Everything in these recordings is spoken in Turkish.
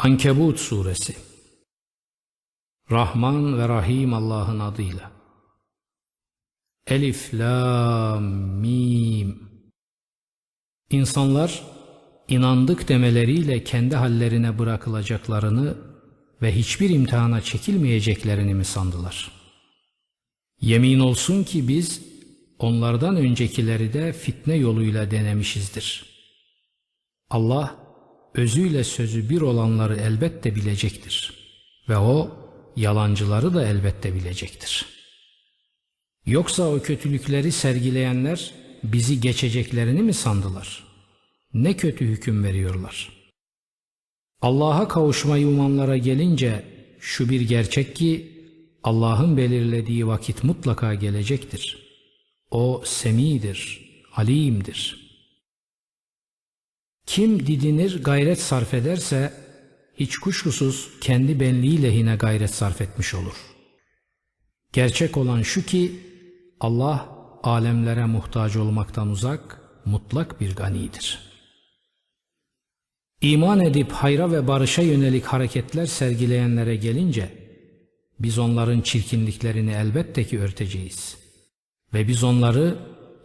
Ankebut Suresi Rahman ve Rahim Allah'ın adıyla Elif, Lam, Mim İnsanlar inandık demeleriyle kendi hallerine bırakılacaklarını ve hiçbir imtihana çekilmeyeceklerini mi sandılar? Yemin olsun ki biz onlardan öncekileri de fitne yoluyla denemişizdir. Allah özüyle sözü bir olanları elbette bilecektir ve o yalancıları da elbette bilecektir. Yoksa o kötülükleri sergileyenler bizi geçeceklerini mi sandılar? Ne kötü hüküm veriyorlar. Allah'a kavuşmayı umanlara gelince şu bir gerçek ki Allah'ın belirlediği vakit mutlaka gelecektir. O semidir, alimdir.'' Kim didinir gayret sarf ederse hiç kuşkusuz kendi benliği lehine gayret sarf etmiş olur. Gerçek olan şu ki Allah alemlere muhtaç olmaktan uzak, mutlak bir ganidir. İman edip hayra ve barışa yönelik hareketler sergileyenlere gelince biz onların çirkinliklerini elbette ki örteceğiz. Ve biz onları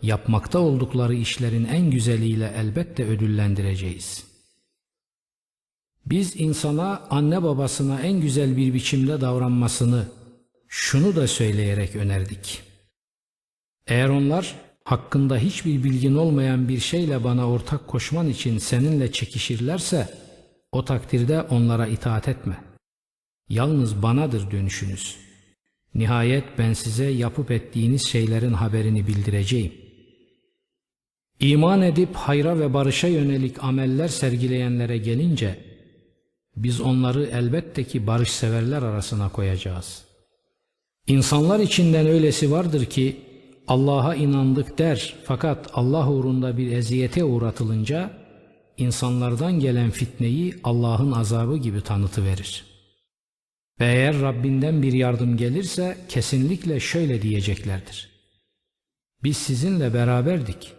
yapmakta oldukları işlerin en güzeliyle elbette ödüllendireceğiz. Biz insana anne babasına en güzel bir biçimde davranmasını şunu da söyleyerek önerdik. Eğer onlar hakkında hiçbir bilgin olmayan bir şeyle bana ortak koşman için seninle çekişirlerse o takdirde onlara itaat etme. Yalnız banadır dönüşünüz. Nihayet ben size yapıp ettiğiniz şeylerin haberini bildireceğim. İman edip hayra ve barışa yönelik ameller sergileyenlere gelince biz onları elbette ki barışseverler arasına koyacağız. İnsanlar içinden öylesi vardır ki Allah'a inandık der fakat Allah uğrunda bir eziyete uğratılınca insanlardan gelen fitneyi Allah'ın azabı gibi tanıtıverir. Ve eğer Rabbinden bir yardım gelirse kesinlikle şöyle diyeceklerdir. Biz sizinle beraberdik.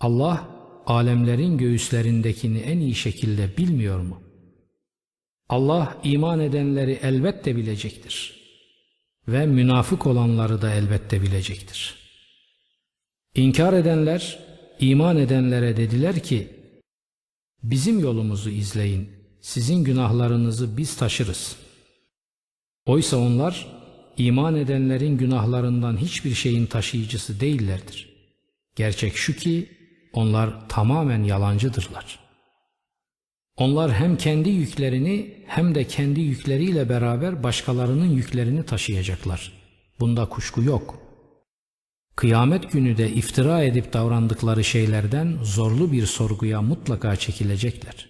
Allah alemlerin göğüslerindekini en iyi şekilde bilmiyor mu? Allah iman edenleri elbette bilecektir. Ve münafık olanları da elbette bilecektir. İnkar edenler iman edenlere dediler ki bizim yolumuzu izleyin sizin günahlarınızı biz taşırız. Oysa onlar iman edenlerin günahlarından hiçbir şeyin taşıyıcısı değillerdir. Gerçek şu ki onlar tamamen yalancıdırlar. Onlar hem kendi yüklerini hem de kendi yükleriyle beraber başkalarının yüklerini taşıyacaklar. Bunda kuşku yok. Kıyamet günü de iftira edip davrandıkları şeylerden zorlu bir sorguya mutlaka çekilecekler.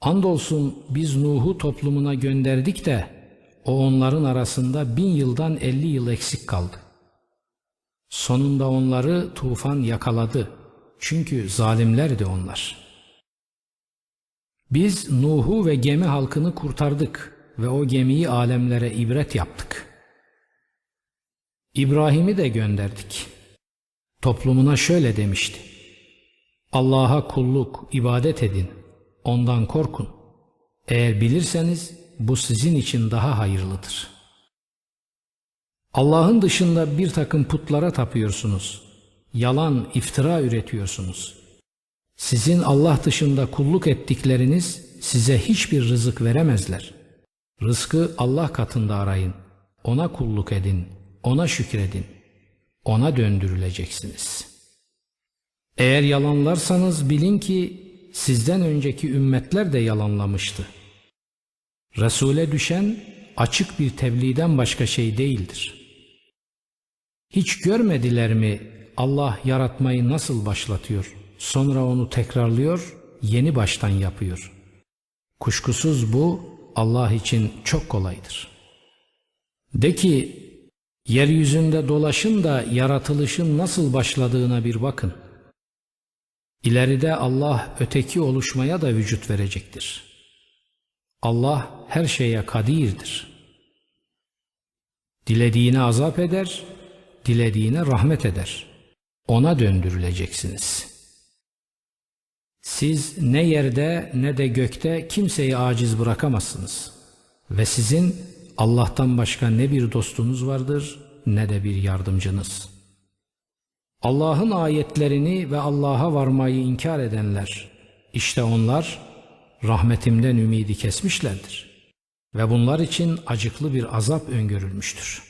Andolsun biz Nuh'u toplumuna gönderdik de o onların arasında bin yıldan elli yıl eksik kaldı. Sonunda onları tufan yakaladı. Çünkü zalimlerdi onlar. Biz Nuh'u ve gemi halkını kurtardık ve o gemiyi alemlere ibret yaptık. İbrahim'i de gönderdik. Toplumuna şöyle demişti. Allah'a kulluk, ibadet edin, ondan korkun. Eğer bilirseniz bu sizin için daha hayırlıdır.'' Allah'ın dışında bir takım putlara tapıyorsunuz. Yalan, iftira üretiyorsunuz. Sizin Allah dışında kulluk ettikleriniz size hiçbir rızık veremezler. Rızkı Allah katında arayın. Ona kulluk edin. Ona şükredin. Ona döndürüleceksiniz. Eğer yalanlarsanız bilin ki sizden önceki ümmetler de yalanlamıştı. Resul'e düşen açık bir tebliğden başka şey değildir.'' Hiç görmediler mi Allah yaratmayı nasıl başlatıyor, sonra onu tekrarlıyor, yeni baştan yapıyor. Kuşkusuz bu Allah için çok kolaydır. De ki, yeryüzünde dolaşın da yaratılışın nasıl başladığına bir bakın. İleride Allah öteki oluşmaya da vücut verecektir. Allah her şeye kadirdir. Dilediğini azap eder, dilediğine rahmet eder. Ona döndürüleceksiniz. Siz ne yerde ne de gökte kimseyi aciz bırakamazsınız. Ve sizin Allah'tan başka ne bir dostunuz vardır ne de bir yardımcınız. Allah'ın ayetlerini ve Allah'a varmayı inkar edenler, işte onlar rahmetimden ümidi kesmişlerdir. Ve bunlar için acıklı bir azap öngörülmüştür.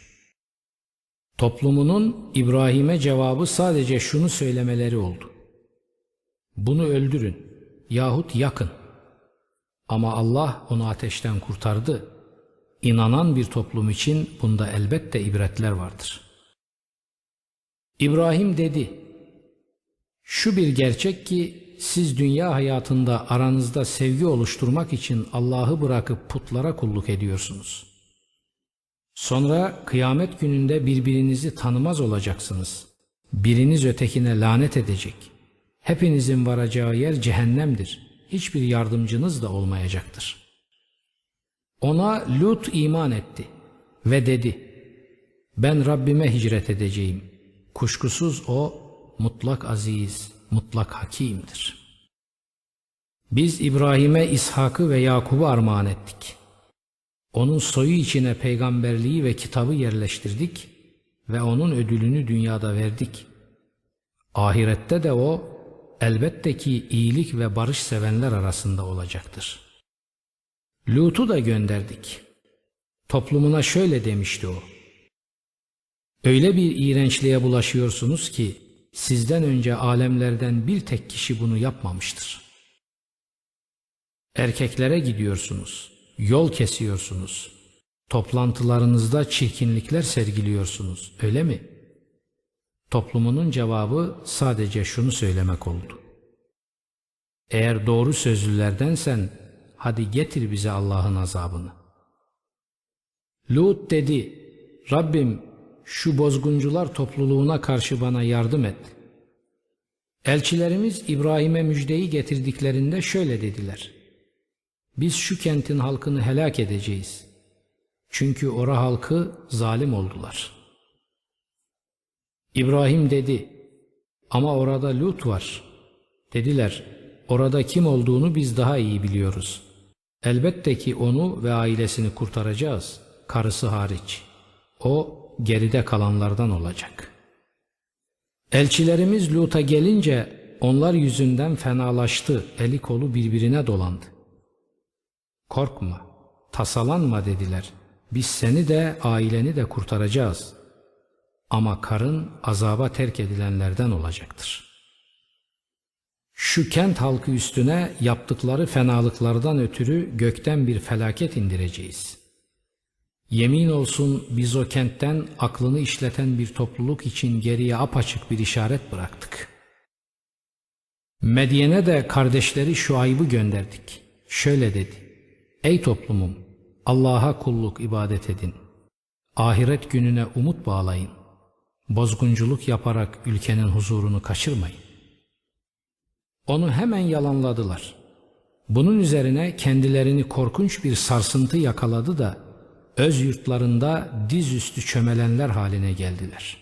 Toplumunun İbrahim'e cevabı sadece şunu söylemeleri oldu. Bunu öldürün yahut yakın. Ama Allah onu ateşten kurtardı. İnanan bir toplum için bunda elbette ibretler vardır. İbrahim dedi, şu bir gerçek ki siz dünya hayatında aranızda sevgi oluşturmak için Allah'ı bırakıp putlara kulluk ediyorsunuz. Sonra kıyamet gününde birbirinizi tanımaz olacaksınız. Biriniz ötekine lanet edecek. Hepinizin varacağı yer cehennemdir. Hiçbir yardımcınız da olmayacaktır. Ona Lut iman etti ve dedi, ben Rabbime hicret edeceğim. Kuşkusuz o mutlak aziz, mutlak hakimdir. Biz İbrahim'e İshak'ı ve Yakub'u armağan ettik. Onun soyu içine peygamberliği ve kitabı yerleştirdik ve onun ödülünü dünyada verdik. Ahirette de o elbette ki iyilik ve barış sevenler arasında olacaktır. Lut'u da gönderdik. Toplumuna şöyle demişti o. Öyle bir iğrençliğe bulaşıyorsunuz ki sizden önce alemlerden bir tek kişi bunu yapmamıştır. Erkeklere gidiyorsunuz, yol kesiyorsunuz, toplantılarınızda çirkinlikler sergiliyorsunuz, öyle mi? Toplumunun cevabı sadece şunu söylemek oldu. Eğer doğru sözlülerdensen hadi getir bize Allah'ın azabını. Lut dedi, Rabbim şu bozguncular topluluğuna karşı bana yardım et. Elçilerimiz İbrahim'e müjdeyi getirdiklerinde şöyle dediler. Biz şu kentin halkını helak edeceğiz. Çünkü ora halkı zalim oldular. İbrahim dedi, ama orada Lut var. Dediler, orada kim olduğunu biz daha iyi biliyoruz. Elbette ki onu ve ailesini kurtaracağız, karısı hariç. O geride kalanlardan olacak. Elçilerimiz Lut'a gelince onlar yüzünden fenalaştı, eli kolu birbirine dolandı. Korkma, tasalanma dediler. Biz seni de aileni de kurtaracağız. Ama karın azaba terk edilenlerden olacaktır. Şu kent halkı üstüne yaptıkları fenalıklardan ötürü gökten bir felaket indireceğiz.'' Yemin olsun biz o kentten aklını işleten bir topluluk için geriye apaçık bir işaret bıraktık. Medyen'e de kardeşleri Şuayb'ı gönderdik. Şöyle dedi. Ey toplumum Allah'a kulluk ibadet edin. Ahiret gününe umut bağlayın. Bozgunculuk yaparak ülkenin huzurunu kaçırmayın. Onu hemen yalanladılar. Bunun üzerine kendilerini korkunç bir sarsıntı yakaladı da öz yurtlarında dizüstü çömelenler haline geldiler.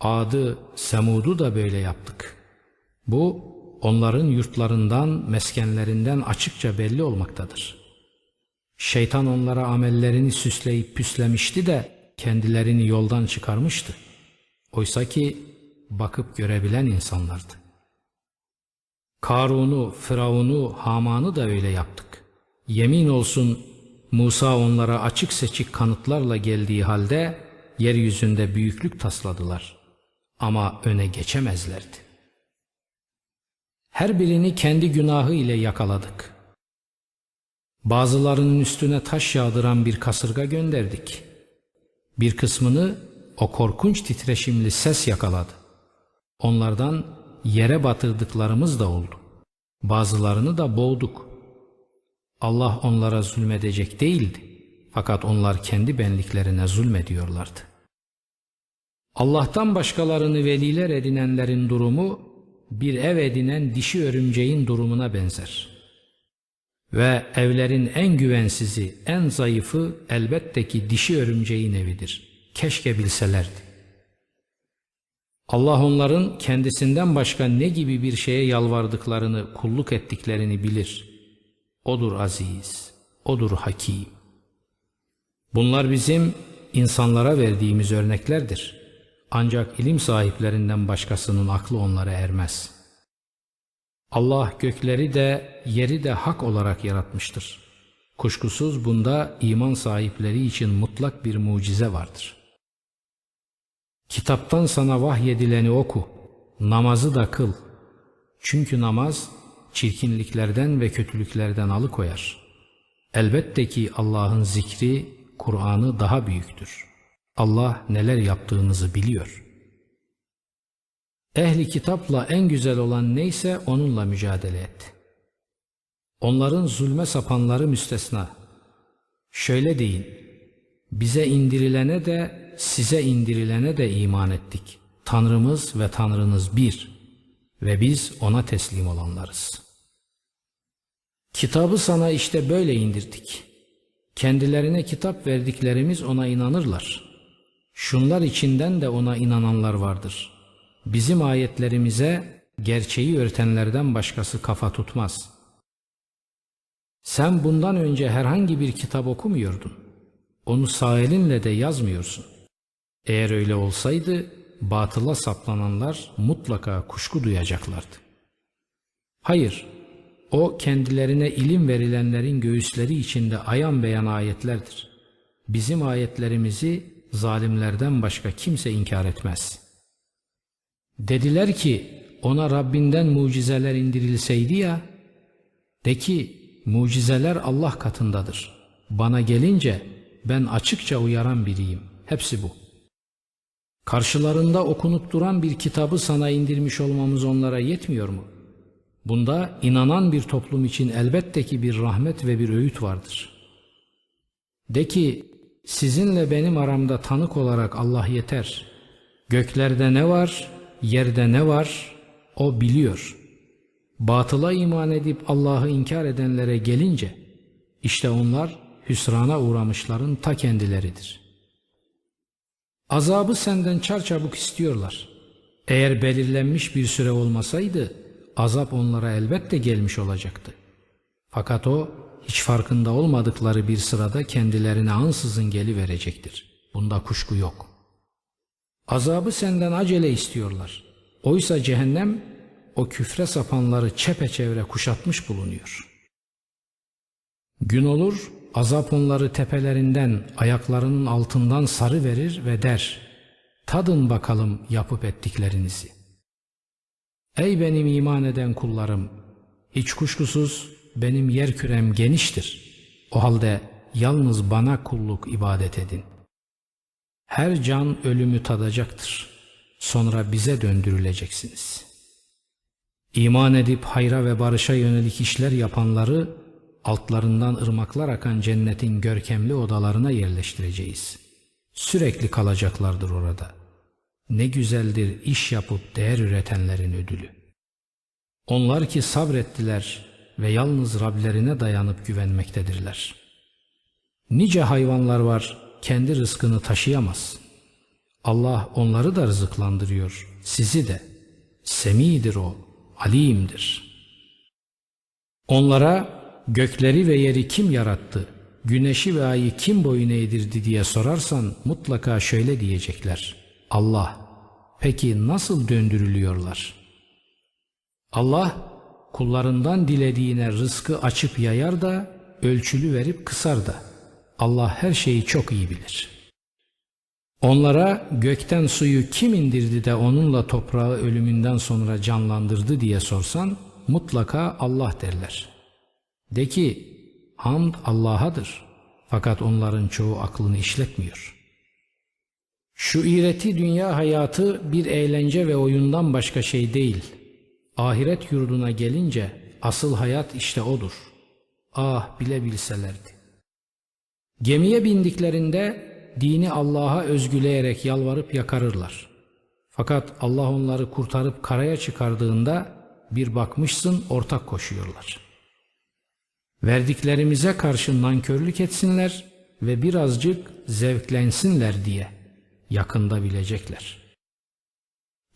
Adı Semud'u da böyle yaptık. Bu onların yurtlarından, meskenlerinden açıkça belli olmaktadır. Şeytan onlara amellerini süsleyip püslemişti de kendilerini yoldan çıkarmıştı. Oysa ki bakıp görebilen insanlardı. Karun'u, Firavun'u, Haman'ı da öyle yaptık. Yemin olsun Musa onlara açık seçik kanıtlarla geldiği halde yeryüzünde büyüklük tasladılar. Ama öne geçemezlerdi. Her birini kendi günahı ile yakaladık. Bazılarının üstüne taş yağdıran bir kasırga gönderdik. Bir kısmını o korkunç titreşimli ses yakaladı. Onlardan yere batırdıklarımız da oldu. Bazılarını da boğduk. Allah onlara zulmedecek değildi. Fakat onlar kendi benliklerine zulmediyorlardı. Allah'tan başkalarını veliler edinenlerin durumu bir ev edinen dişi örümceğin durumuna benzer. Ve evlerin en güvensizi, en zayıfı elbette ki dişi örümceğin evidir. Keşke bilselerdi. Allah onların kendisinden başka ne gibi bir şeye yalvardıklarını, kulluk ettiklerini bilir. Odur aziz, odur hakim. Bunlar bizim insanlara verdiğimiz örneklerdir. Ancak ilim sahiplerinden başkasının aklı onlara ermez. Allah gökleri de yeri de hak olarak yaratmıştır. Kuşkusuz bunda iman sahipleri için mutlak bir mucize vardır. Kitaptan sana vahyedileni oku, namazı da kıl. Çünkü namaz çirkinliklerden ve kötülüklerden alıkoyar. Elbette ki Allah'ın zikri, Kur'an'ı daha büyüktür. Allah neler yaptığınızı biliyor. Ehli kitapla en güzel olan neyse onunla mücadele et. Onların zulme sapanları müstesna. Şöyle deyin, bize indirilene de size indirilene de iman ettik. Tanrımız ve Tanrınız bir ve biz ona teslim olanlarız. Kitabı sana işte böyle indirdik. Kendilerine kitap verdiklerimiz ona inanırlar. Şunlar içinden de ona inananlar vardır. Bizim ayetlerimize gerçeği örtenlerden başkası kafa tutmaz. Sen bundan önce herhangi bir kitap okumuyordun. Onu sağ elinle de yazmıyorsun. Eğer öyle olsaydı batıla saplananlar mutlaka kuşku duyacaklardı. Hayır, o kendilerine ilim verilenlerin göğüsleri içinde ayan beyan ayetlerdir. Bizim ayetlerimizi zalimlerden başka kimse inkar etmez. Dediler ki ona Rabbinden mucizeler indirilseydi ya, de ki mucizeler Allah katındadır. Bana gelince ben açıkça uyaran biriyim. Hepsi bu. Karşılarında okunup duran bir kitabı sana indirmiş olmamız onlara yetmiyor mu? Bunda inanan bir toplum için elbette ki bir rahmet ve bir öğüt vardır. De ki sizinle benim aramda tanık olarak Allah yeter. Göklerde ne var, yerde ne var o biliyor. Batıla iman edip Allah'ı inkar edenlere gelince işte onlar hüsrana uğramışların ta kendileridir. Azabı senden çarçabuk istiyorlar. Eğer belirlenmiş bir süre olmasaydı azap onlara elbette gelmiş olacaktı. Fakat o hiç farkında olmadıkları bir sırada kendilerine ansızın geliverecektir. Bunda kuşku yok. Azabı senden acele istiyorlar. Oysa cehennem o küfre sapanları çepeçevre kuşatmış bulunuyor. Gün olur azap onları tepelerinden ayaklarının altından sarı verir ve der tadın bakalım yapıp ettiklerinizi. Ey benim iman eden kullarım hiç kuşkusuz benim yer kürem geniştir. O halde yalnız bana kulluk ibadet edin. Her can ölümü tadacaktır. Sonra bize döndürüleceksiniz. İman edip hayra ve barışa yönelik işler yapanları altlarından ırmaklar akan cennetin görkemli odalarına yerleştireceğiz. Sürekli kalacaklardır orada. Ne güzeldir iş yapıp değer üretenlerin ödülü. Onlar ki sabrettiler ve yalnız Rablerine dayanıp güvenmektedirler. Nice hayvanlar var kendi rızkını taşıyamaz. Allah onları da rızıklandırıyor, sizi de. Semidir o, alimdir. Onlara gökleri ve yeri kim yarattı, güneşi ve ayı kim boyun eğdirdi diye sorarsan mutlaka şöyle diyecekler. Allah. Peki nasıl döndürülüyorlar? Allah kullarından dilediğine rızkı açıp yayar da ölçülü verip kısar da. Allah her şeyi çok iyi bilir. Onlara gökten suyu kim indirdi de onunla toprağı ölümünden sonra canlandırdı diye sorsan mutlaka Allah derler. De ki hamd Allah'adır fakat onların çoğu aklını işletmiyor. Şu iğreti dünya hayatı bir eğlence ve oyundan başka şey değil. Ahiret yurduna gelince asıl hayat işte odur. Ah bile bilselerdi. Gemiye bindiklerinde dini Allah'a özgüleyerek yalvarıp yakarırlar. Fakat Allah onları kurtarıp karaya çıkardığında bir bakmışsın ortak koşuyorlar. Verdiklerimize karşı nankörlük etsinler ve birazcık zevklensinler diye yakında bilecekler.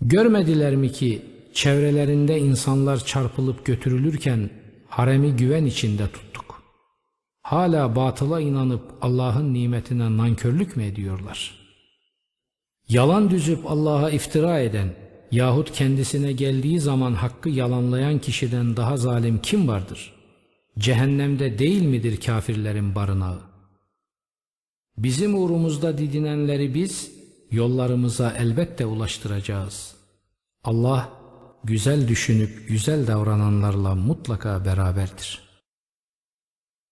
Görmediler mi ki çevrelerinde insanlar çarpılıp götürülürken haremi güven içinde tuttuk. Hala batıla inanıp Allah'ın nimetine nankörlük mü ediyorlar? Yalan düzüp Allah'a iftira eden yahut kendisine geldiği zaman hakkı yalanlayan kişiden daha zalim kim vardır? Cehennemde değil midir kafirlerin barınağı? Bizim uğrumuzda didinenleri biz yollarımıza elbette ulaştıracağız. Allah güzel düşünüp güzel davrananlarla mutlaka beraberdir.